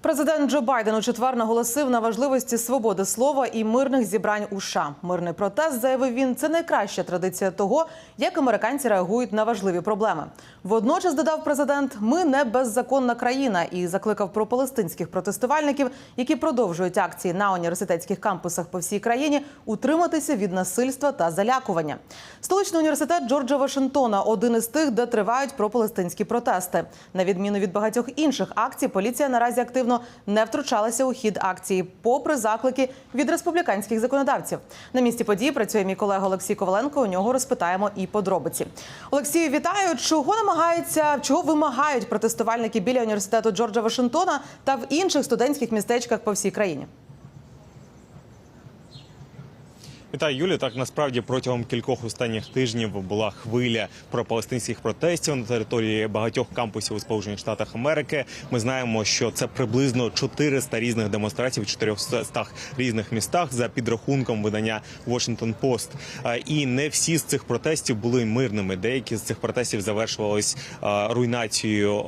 Президент Джо Байден у четвер наголосив на важливості свободи слова і мирних зібрань у США. Мирний протест, заявив він, це найкраща традиція того, як американці реагують на важливі проблеми. Водночас додав президент, ми не беззаконна країна і закликав про палестинських протестувальників, які продовжують акції на університетських кампусах по всій країні, утриматися від насильства та залякування. Столичний університет Джорджа Вашингтона один із тих, де тривають пропалестинські протести. На відміну від багатьох інших акцій, поліція наразі активно не втручалася у хід акції, попри заклики від республіканських законодавців. На місці події працює мій колега Олексій Коваленко. У нього розпитаємо і подробиці. Олексію, вітаю. Чого намагаються, чого вимагають протестувальники біля університету Джорджа Вашингтона та в інших студентських містечках по всій країні? Вітаю, Юлі. Так насправді протягом кількох останніх тижнів була хвиля пропалестинських протестів на території багатьох кампусів у Сполучених Штатах Америки. Ми знаємо, що це приблизно 400 різних демонстрацій в 400 різних містах за підрахунком видання Washington Post. І не всі з цих протестів були мирними. Деякі з цих протестів завершувались руйнацією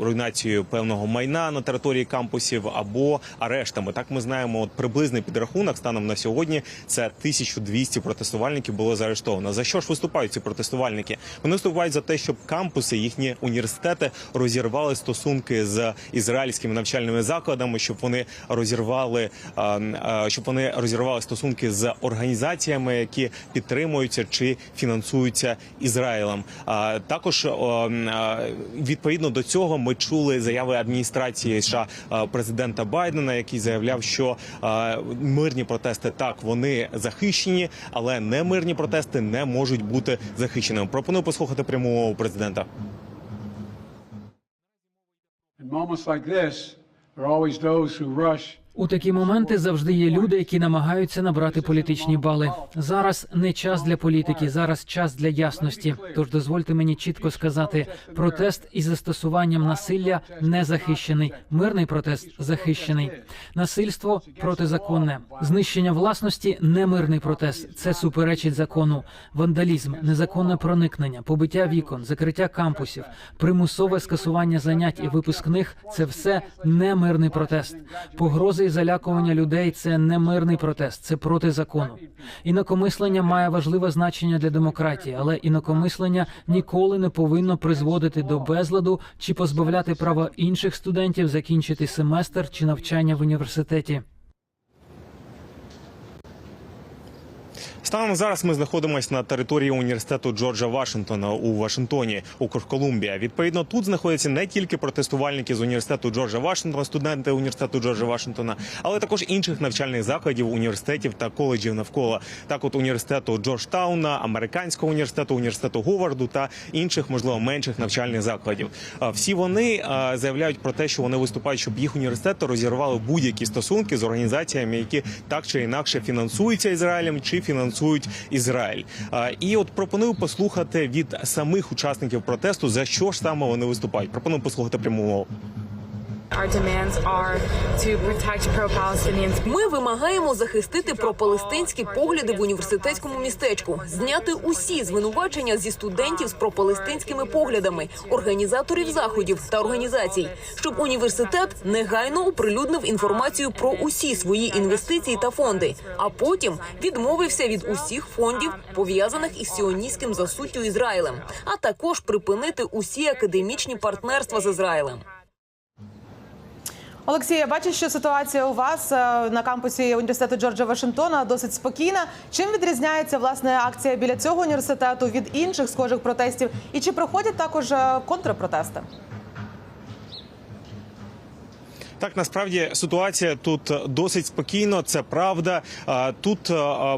руйнацією певного майна на території кампусів або арештами. Так ми знаємо, от приблизний підрахунок станом на сьогодні це 1200 протестувальників було заарештовано. За що ж виступають ці протестувальники? Вони виступають за те, щоб кампуси, їхні університети розірвали стосунки з ізраїльськими навчальними закладами, щоб вони розірвали, щоб вони розірвали стосунки з організаціями, які підтримуються чи фінансуються Ізраїлем. Також відповідно до цього ми чули заяви адміністрації США президента Байдена, який заявляв, що мирні протести так вони захищені, але не мирні протести не можуть бути захищеними. Пропоную послухати пряму мову президента. In moments like this, there are always those who rush У такі моменти завжди є люди, які намагаються набрати політичні бали. Зараз не час для політики, зараз час для ясності. Тож дозвольте мені чітко сказати: протест із застосуванням насилля не захищений. Мирний протест захищений. Насильство протизаконне. Знищення власності не мирний протест. Це суперечить закону. Вандалізм, незаконне проникнення, побиття вікон, закриття кампусів, примусове скасування занять і випускних це все не мирний протест. Погрози і залякування людей це не мирний протест, це проти закону. Інакомислення має важливе значення для демократії, але інакомислення ніколи не повинно призводити до безладу чи позбавляти права інших студентів закінчити семестр чи навчання в університеті. Станом зараз ми знаходимося на території університету Джорджа Вашингтона у Вашингтоні, округ Колумбія. Відповідно, тут знаходяться не тільки протестувальники з університету Джорджа Вашингтона, студенти університету Джорджа Вашингтона, але також інших навчальних закладів, університетів та коледжів навколо. Так, от університету Джорджтауна, американського університету, університету Говарду та інших, можливо, менших навчальних закладів. Всі вони заявляють про те, що вони виступають, щоб їх університети розірвали будь-які стосунки з організаціями, які так чи інакше фінансуються Ізраїлем чи фінансують Ізраїль. І от пропоную послухати від самих учасників протесту за що ж саме вони виступають. Пропоную послухати пряму мову. Ми вимагаємо захистити пропалестинські погляди в університетському містечку, зняти усі звинувачення зі студентів з пропалестинськими поглядами, організаторів заходів та організацій, щоб університет негайно оприлюднив інформацію про усі свої інвестиції та фонди, а потім відмовився від усіх фондів, пов'язаних із сіоністським засуттю Ізраїлем, а також припинити усі академічні партнерства з Ізраїлем. Олексій, я бачу, що ситуація у вас е, на кампусі університету Джорджа Вашингтона досить спокійна. Чим відрізняється власне акція біля цього університету від інших схожих протестів? І чи проходять також е, контрпротести? Так, насправді ситуація тут досить спокійно. Це правда. Тут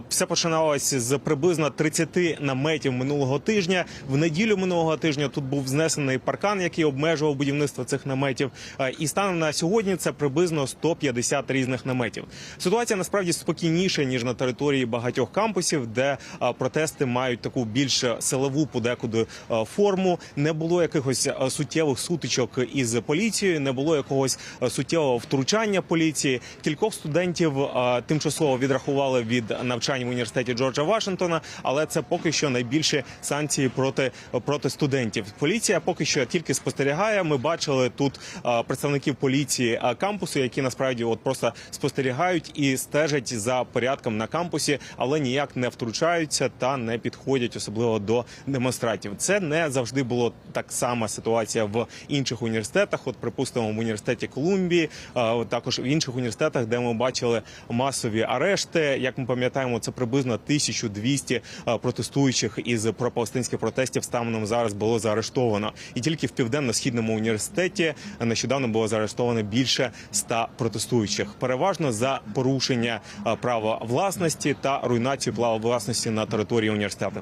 все починалося з приблизно 30 наметів минулого тижня. В неділю минулого тижня тут був знесений паркан, який обмежував будівництво цих наметів. І станом на сьогодні це приблизно 150 різних наметів. Ситуація насправді спокійніша ніж на території багатьох кампусів, де протести мають таку більш силову подекуди форму. Не було якихось суттєвих сутичок із поліцією, не було якогось суттєвого суттєвого втручання поліції. Кількох студентів е, тимчасово відрахували від навчань в університеті Джорджа Вашингтона, але це поки що найбільші санкції проти студентів. Поліція поки що тільки спостерігає. Ми бачили тут е, представників поліції е, кампусу, які насправді от просто спостерігають і стежать за порядком на кампусі, але ніяк не втручаються та не підходять особливо до демонстрантів. Це не завжди було так сама ситуація в інших університетах. От, припустимо, в університеті Колумбії, е, також в інших університетах, де ми бачили масові арешти. Як ми пам'ятаємо, це приблизно 1200 е, протестуючих із пропалестинських протестів станом зараз було заарештовано. І тільки в південно-східному університеті нещодавно було заарештовано більше 100 протестуючих. Переважно за порушення права власності та руйнацію права власності на території університету.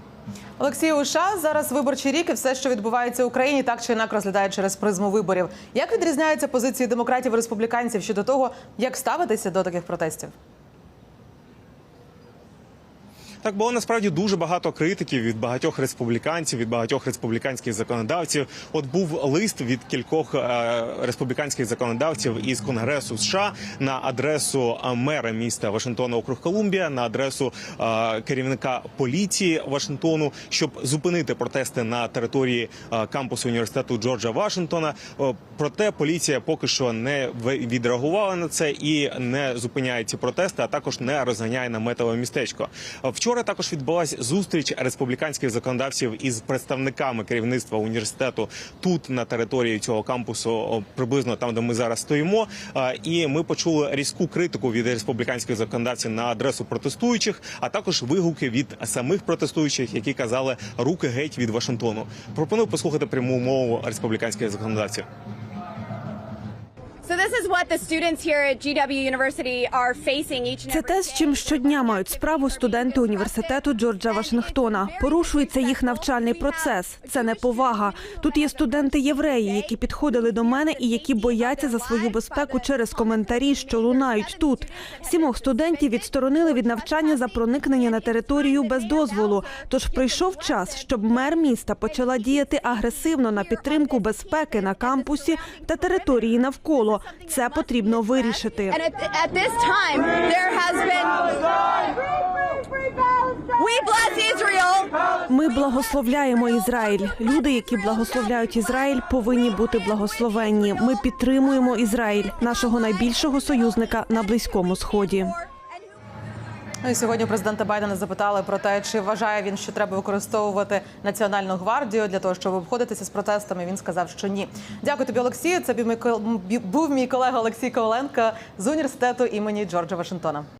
Олексію у США зараз виборчий рік і все, що відбувається в Україні, так чи інакше розглядає через призму виборів. Як відрізняються позиції демократів республіканців щодо того, як ставитися до таких протестів? Так було насправді дуже багато критиків від багатьох республіканців, від багатьох республіканських законодавців. От був лист від кількох е, республіканських законодавців із Конгресу США на адресу е, мера міста Вашингтона, округ Колумбія, на адресу е, керівника поліції Вашингтону, щоб зупинити протести на території кампусу університету Джорджа Вашингтона. Проте поліція поки що не відреагувала на це і не зупиняє ці протести, а також не розганяє наметове містечко. Е, Вчора також відбулася зустріч республіканських законодавців із представниками керівництва університету тут на території цього кампусу, приблизно там, де ми зараз стоїмо. І ми почули різку критику від республіканських законодавців на адресу протестуючих, а також вигуки від самих протестуючих, які казали руки геть від Вашингтону. Пропоную послухати пряму мову республіканських законодавців. Це те, з чим щодня мають справу студенти університету Джорджа Вашингтона. Порушується їх навчальний процес. Це неповага. Тут є студенти євреї, які підходили до мене і які бояться за свою безпеку через коментарі, що лунають тут. Сімох студентів відсторонили від навчання за проникнення на територію без дозволу. Тож прийшов час, щоб мер міста почала діяти агресивно на підтримку безпеки на кампусі та території навколо. Це потрібно вирішити. Ми благословляємо Ізраїль. Люди, які благословляють Ізраїль, повинні бути благословенні. Ми підтримуємо Ізраїль, нашого найбільшого союзника на близькому сході. Ну і сьогодні президента Байдена запитали про те, чи вважає він, що треба використовувати національну гвардію для того, щоб обходитися з протестами. Він сказав, що ні. Дякую тобі, Олексію. Це був мій колега Олексій Коваленко з університету імені Джорджа Вашингтона.